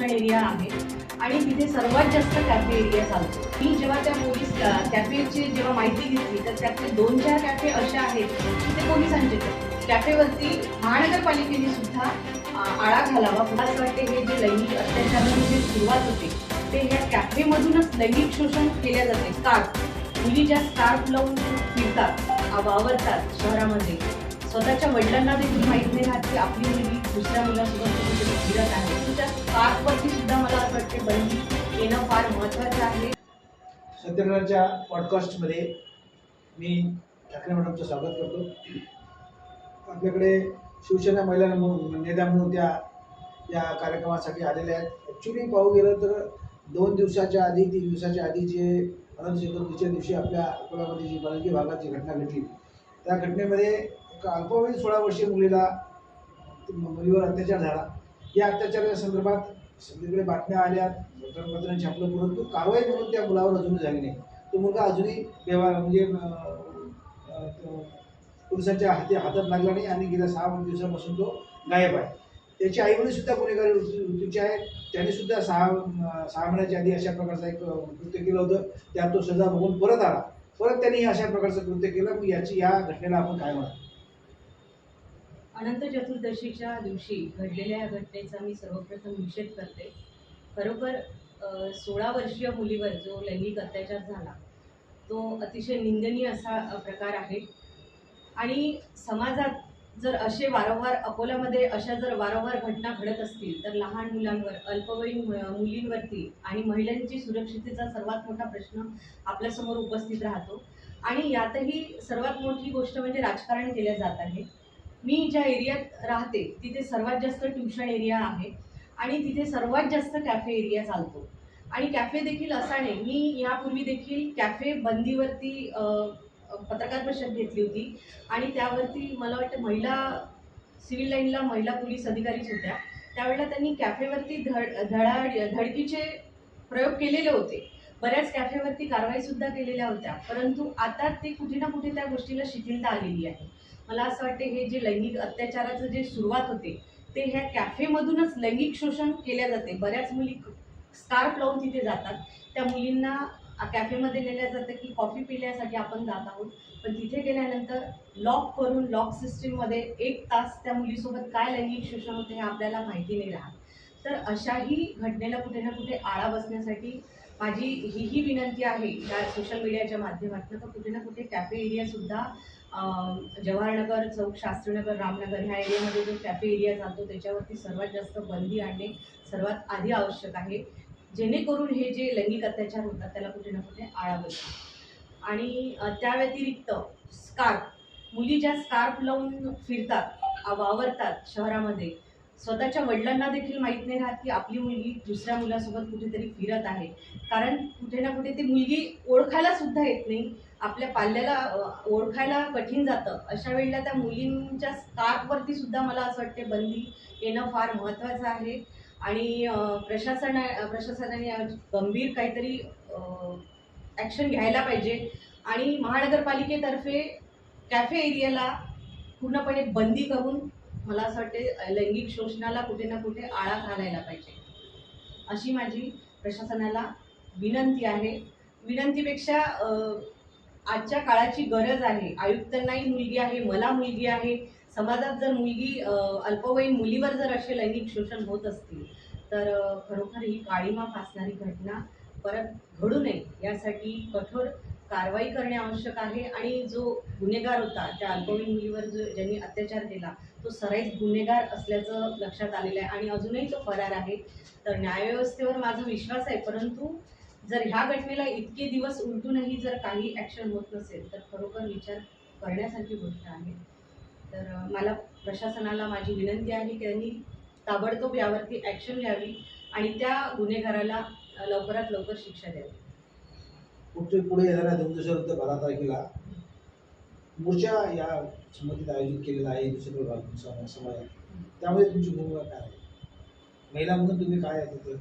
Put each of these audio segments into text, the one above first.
राहते एरिया आहे. आणि तिथे सर्वात जास्त कॅफे एरिया चालतो. मी जेव्हा त्या पोलीस कॅफेची जेव्हा माहिती घेतली तर त्यातले दोन चार कॅफे असे आहेत की ते पोलिसांचे कॅफेवरती महानगरपालिकेने सुद्धा आळा घालावा. मला असं वाटते हे जे लैंगिक अत्याचाराची जी सुरुवात होते ते ह्या कॅफेमधूनच लैंगिक शोषण केल्या जाते. स्कार्फ मुली ज्या स्कार्फ लावून फिरतात वावरतात शहरामध्ये स्वतःच्या वडिलांना देखील माहीत नाही राहत की आपली मुलगी दुसऱ्या मुलासोबत फिरत आहे तर त्या सुद्धा मला असं वाटते बंदी येणं फार महत्त्वाचं आहे. सत्यनारायणच्या पॉडकास्टमध्ये मी ठाकरे मॅडमचं स्वागत करतो. आपल्याकडे शिवसेना महिला म्हणून नेत्या म्हणून त्या या कार्यक्रमासाठी आलेल्या आहेत. ॲक्च्युली पाहू गेलं तर दोन दिवसाच्या आधी तीन दिवसाच्या आधी जे अनंत चतुर्थीच्या दिवशी आपल्या अकोल्यामध्ये जी बालकी भागात जी घटना घडली त्या घटनेमध्ये एका अल्पवयीन सोळा वर्षीय मुलीला मुलीवर अत्याचार झाला. या अत्याचाराच्या संदर्भात सगळीकडे बातम्या आल्या. वर्तमानपत्रांनी छापलं परंतु कारवाई म्हणून त्या मुलावर अजूनही झाली नाही. तो मुलगा अजूनही व्यवहार म्हणजे पोलिसांच्या हाती हातात लागला नाही आणि गेल्या सहा दिवसापासून तो गायब आहे. त्याची आईवडील सुद्धा गुन्हेगारी ऋतूची वृत्तीचे आहेत सुद्धा सहा सहा महिन्याच्या आधी अशा प्रकारचं एक कृत्य केलं होतं. त्यात तो सजा बघून परत आला. परत त्यांनी अशा प्रकारचं कृत्य केलं. मग याची या घटनेला आपण काय म्हणतो अनंत चतुर्दशीच्या दिवशी घडलेल्या या घटनेचा मी सर्वप्रथम निषेध करते. खरोखर सोळा वर्षीय मुलीवर जो लैंगिक अत्याचार झाला तो अतिशय निंदनीय असा प्रकार आहे. आणि समाजात जर असे वारंवार अकोल्यामध्ये अशा जर वारंवार घटना घडत असतील तर लहान मुलांवर अल्पवयीन मुलींवरती आणि महिलांची सुरक्षितेचा सर्वात मोठा प्रश्न आपल्यासमोर उपस्थित राहतो. आणि यातही सर्वात मोठी गोष्ट म्हणजे राजकारण केल्या जात आहे. मी ज्या एरियात राहते तिथे सर्वात जास्त ट्युशन एरिया आहे आणि तिथे सर्वात जास्त कॅफे एरिया चालतो. आणि कॅफे देखील असा नाही मी यापूर्वी देखील कॅफे बंदीवरती पत्रकार परिषद घेतली होती आणि त्यावरती मला वाटतं महिला सिव्हिल लाईनला महिला पोलीस अधिकारीच होत्या. त्यावेळेला त्यांनी कॅफेवरती धड धडा धडकीचे प्रयोग केलेले होते. बऱ्याच कॅफेवरती कारवाईसुद्धा केलेल्या होत्या परंतु आता ते कुठे ना कुठे त्या गोष्टीला शिथिलता आलेली आहे. मला असं वाटते हे जे लैंगिक अत्याचाराचं जे सुरुवात होते ते ह्या कॅफेमधूनच लैंगिक शोषण केल्या जाते. बऱ्याच मुली स्कार्फ लावून तिथे जातात. त्या मुलींना कॅफेमध्ये नेल्या जातं की कॉफी पिण्यासाठी आपण जात आहोत. पण तिथे गेल्यानंतर लॉक करून लॉक सिस्टीममध्ये एक तास त्या मुलीसोबत काय लैंगिक शोषण होते हे आपल्याला माहिती नाही राहत. तर अशाही घटनेला कुठे ना कुठे आळा बसण्यासाठी माझी ही ही विनंती आहे. या सोशल मीडियाच्या माध्यमातून तर कुठे ना कुठे कॅफे एरियासुद्धा जवाहरनगर चौक शास्त्रीनगर रामनगर ह्या एरियामध्ये जो कॅफे एरिया जातो त्याच्यावरती सर्वात जास्त बंदी आणणे सर्वात आधी आवश्यक आहे. जेणेकरून हे जे लैंगिक अत्याचार होतात त्याला कुठे ना कुठे आळा बसतो आणि त्या व्यतिरिक्त स्कार्फ मुली ज्या स्कार्फ लावून फिरतात वावरतात शहरामध्ये स्वतःच्या वडिलांना देखील माहीत नाही राहत की आपली मुलगी दुसऱ्या मुलासोबत कुठेतरी फिरत आहे. कारण कुठे ना कुठे ती मुलगी ओळखायला सुद्धा येत नाही. आपल्या पाल्याला ओळखायला कठीण जातं. अशा वेळेला त्या मुलींच्या स्कार्फवरती सुद्धा मला असं वाटते बंदी येणं फार महत्त्वाचं आहे. आणि प्रशासना प्रशासनाने गंभीर काहीतरी ॲक्शन घ्यायला पाहिजे. आणि महानगरपालिकेतर्फे कॅफे एरियाला पूर्णपणे बंदी करून मला असं वाटते लैंगिक शोषणाला कुठे ना कुठे आळा घालायला पाहिजे. अशी माझी प्रशासनाला विनंती आहे. विनंतीपेक्षा आजच्या काळाची गरज आहे. आयुक्तांनाही मुलगी आहे मला मुलगी आहे. समाजात जर मुलगी अल्पवयीन मुलीवर जर असे लैंगिक शोषण होत असतील तर खरोखर ही काळीमा फासणारी घटना परत घडू नये. यासाठी कठोर कारवाई करणे आवश्यक आहे आणि जो गुन्हेगार होता त्या अल्पवयीन मुलीवर जो ज्यांनी अत्याचार केला तो सराईत गुन्हेगार असल्याचं लक्षात आलेलं आहे. आणि अजूनही तो फरार आहे. तर न्यायव्यवस्थेवर माझा विश्वास आहे परंतु जर ह्या घटनेला इतके दिवस उलटूनही जर काही ॲक्शन होत नसेल तर खरोखर विचार करण्यासारखी गोष्ट आहे. तर मला प्रशासनाला माझी विनंती आहे की त्यांनी ताबडतोब यावरती ॲक्शन घ्यावी आणि त्या गुन्हेगाराला लवकरात लवकर शिक्षा द्यावी. पुढचे पुढे येणाऱ्या दोन दिवसानंतर बारा तारखेला मोर्चा या संबंधित आयोजित केलेला आहे दुसरे समाजात त्यामुळे तुमची भूमिका काय आहे? महिला म्हणून तुम्ही काय आहे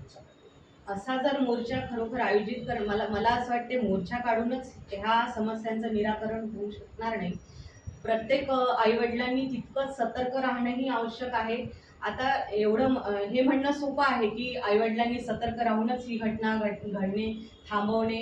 असा जर मोर्चा खरोखर आयोजित कर मला मला असं वाटते मोर्चा काढूनच ह्या समस्यांचं निराकरण होऊ शकणार नाही. प्रत्येक आई आईवडिलांनी तितकंच सतर्क राहणंही आवश्यक आहे. आता एवढं हे म्हणणं सोपं आहे की आईवडिलांनी सतर्क राहूनच ही घटना घट घडणे थांबवणे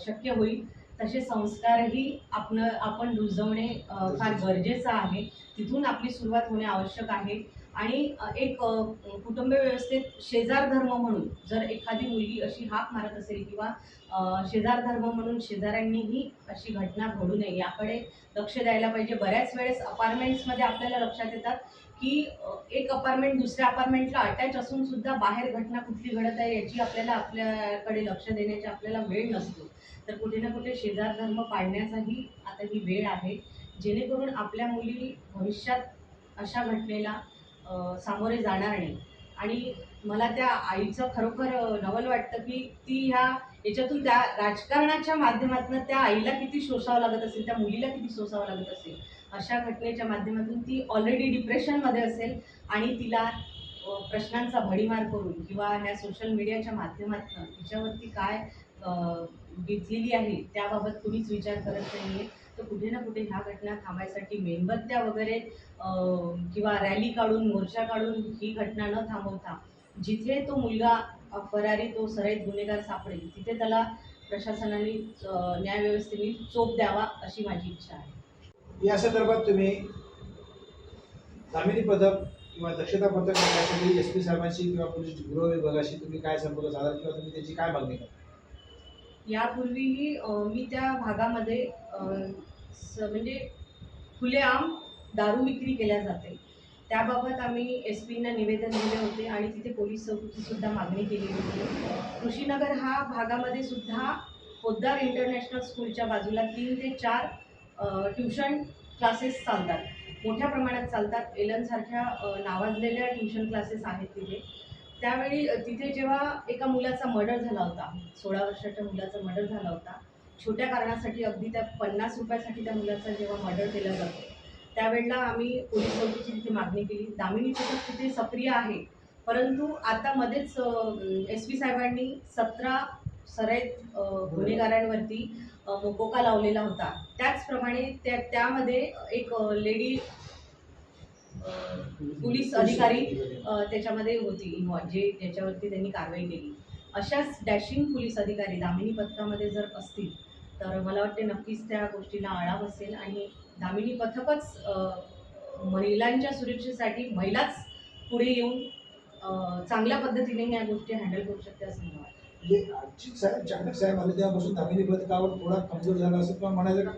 शक्य होईल. तसे संस्कारही आपण आपण रुजवणे फार गरजेचं आहे. तिथून आपली सुरुवात होणे आवश्यक आहे. आणि एक कुटुंब व्यवस्थेत शेजार धर्म म्हणून जर एखादी मुलगी अशी हाक मारत असेल किंवा शेजार धर्म म्हणून शेजाऱ्यांनीही अशी घटना घडू नये याकडे लक्ष द्यायला पाहिजे. बऱ्याच वेळेस अपार्टमेंट्समध्ये आपल्याला लक्षात येतात की एक अपार्टमेंट दुसऱ्या अपार्टमेंटला अटॅच असून सुद्धा बाहेर घटना कुठली घडत आहे याची आपल्याला आपल्याकडे लक्ष देण्याची आपल्याला वेळ नसतो. तर कुठे ना कुठे शेजार धर्म पाळण्याचाही आता ही वेळ आहे. जेणेकरून आपल्या मुली भविष्यात अशा घटनेला सामोरे जाणार नाही. आणि मला त्या आईचं खरोखर नवल वाटतं की ती ह्या याच्यातून त्या राजकारणाच्या माध्यमातून त्या आईला किती सोसावं लागत असेल त्या मुलीला किती सोसावं लागत असेल अशा घटनेच्या माध्यमातून ती ऑलरेडी डिप्रेशनमध्ये असेल आणि तिला प्रश्नांचा भडीमार करून किंवा ह्या सोशल मीडियाच्या माध्यमातून तिच्यावरती काय घेतलेली आहे त्याबाबत कुणीच विचार करत नाही आहे तर कुठे ना कुठे ह्या घटना थांबायसाठी मेणबत्त्या वगैरे किंवा रॅली काढून मोर्चा काढून ही घटना न थांबवता जिथे तो मुलगा फरारी तो सराईत गुन्हेगार सापडेल तिथे त्याला प्रशासनाने न्यायव्यवस्थेने चोप द्यावा अशी माझी इच्छा आहे. या संदर्भात तुम्ही जामिनी पथक किंवा दक्षता पथक एस पी साहेबांशी किंवा पोलीस गृह विभागाशी तुम्ही काय संपर्क साधाल किंवा तुम्ही त्याची काय मागणी करा यापूर्वीही मी त्या भागामध्ये स- म्हणजे खुलेआम दारू विक्री केल्या जाते. त्याबाबत आम्ही एस पींना निवेदन दिले होते आणि तिथे पोलीस चौकीचीसुद्धा मागणी केली होती. कृषीनगर हा भागामध्ये सुद्धा पोद्दार इंटरनॅशनल स्कूलच्या बाजूला तीन ते चार ट्युशन क्लासेस चालतात. मोठ्या प्रमाणात चालतात. एलनसारख्या नावाजलेल्या ट्युशन क्लासेस आहेत तिथे. त्यावेळी तिथे जेव्हा एका मुलाचा मर्डर झाला होता सोळा वर्षाच्या मुलाचा मर्डर झाला होता छोट्या कारणासाठी अगदी त्या पन्नास रुपयासाठी त्या मुलाचा जेव्हा मर्डर केला जातो त्यावेळेला आम्ही पोलीस चौकीची तिथे मागणी केली. दामिनी पथक तिथे सक्रिय आहे परंतु आता मध्येच एस पी साहेबांनी सतरा सराईत गुन्हेगारांवरती मोकोका लावलेला होता. त्याचप्रमाणे त्या त्यामध्ये एक लेडी पोलीस अधिकारी त्याच्यामध्ये होती इन्व्हॉल्व जे ज्याच्यावरती त्यांनी कारवाई केली. अशाच डॅशिंग पोलीस अधिकारी दामिनी पथकामध्ये जर असतील तर मला वाटते नक्कीच त्या गोष्टीला आळा बसेल आणि दामिनी पथकच महिलांच्या सुरक्षेसाठी महिलाच पुढे येऊन चांगल्या पद्धतीने या गोष्टी हँडल करू शकते असं मला वाटतं. म्हणजे साहेब आले तेव्हापासून दामिनी पथकावर थोडा कमजोर झाला असं पण म्हणायचं का?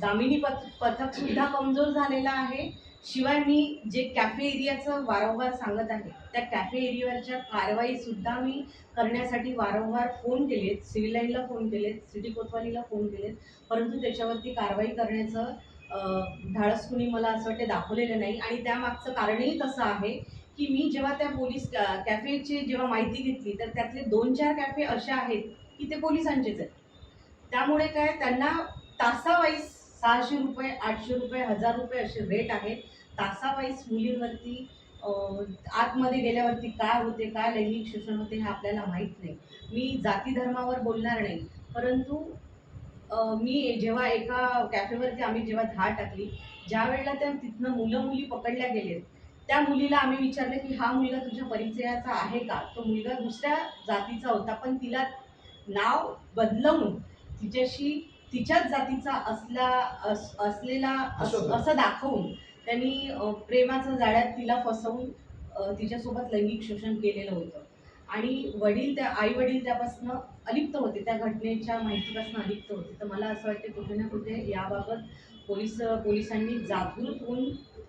दामिनी पथ पथक सुद्धा कमजोर झालेला आहे. शिवाय मी जे कॅफे एरियाचं वारंवार सांगत आहे त्या कॅफे एरियावरच्या कारवाईसुद्धा मी करण्यासाठी वारंवार फोन केलेत सिव्हिल लाईनला फोन केलेत सिटी कोतवालीला फोन केलेत. परंतु त्याच्यावरती कारवाई करण्याचं धाडस कुणी मला असं वाटते दाखवलेलं नाही. आणि त्यामागचं कारणही तसं आहे की मी जेव्हा त्या पोलीस कॅफेची जेव्हा माहिती घेतली तर त्यातले दोन चार कॅफे असे आहेत की ते पोलिसांचेच आहेत. त्यामुळे काय त्यांना तासावाईज सहाशे रुपये आठशे रुपये हजार रुपये असे रेट आहेत. तासावाईज मुलींवरती आतमध्ये गेल्यावरती काय होते काय लैंगिक शोषण होते हे आपल्याला माहीत नाही. मी जाती धर्मावर बोलणार नाही. परंतु मी जेव्हा एका कॅफेवरती आम्ही जेव्हा धाड टाकली ज्या वेळेला त्या तिथनं मुलं मुली पकडल्या गेलेत त्या मुलीला आम्ही विचारलं की हा मुलगा तुझ्या परिचयाचा आहे का? तो मुलगा दुसऱ्या जातीचा होता पण तिला नाव बदलवून तिच्याशी तिच्याच जातीचा असला अस, असलेला अस, असं. असं दाखवून त्यांनी अ, प्रेमाच्या जाळ्यात तिला फसवून अ, तिच्यासोबत लैंगिक शोषण केलेलं होतं. आणि वडील त्या आई वडील त्यापासून अलिप्त होते. त्या घटनेच्या माहितीपासून अलिप्त होते. तर मला असं वाटतं कुठे ना कुठे याबाबत पोलीस पोलिसांनी जागृत होऊन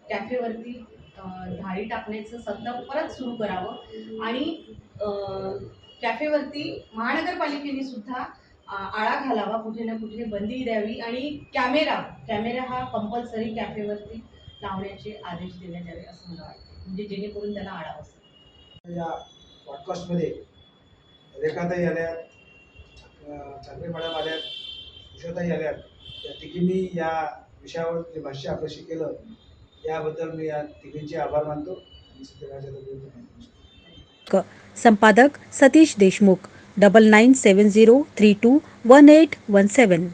कॅफेवरती अ, धाडी टाकण्याचं सतत परत सुरू करावं. आणि अ, कॅफेवरती महानगरपालिकेने सुद्धा आळा घालावा कुठे ना कुठे बंदी द्यावी आणि कॅमेरा कॅमेरा हा कंपल्सरी कॅफेवरती लावण्याचे आदेश देण्यात यावे असं मला वाटतं. म्हणजे जेणेकरून त्याला आळा बसेल. या पॉडकास्टमध्ये रेखाताई आल्यात ठाकरे मॅडम आल्यात उषाताई आल्यात. या तिघींनी या विषयावर जे भाष्य आपल्याशी केलं याबद्दल मी या तिघींचे आभार मानतो. आणि संपादक सतीश देशमुख. 9970321817.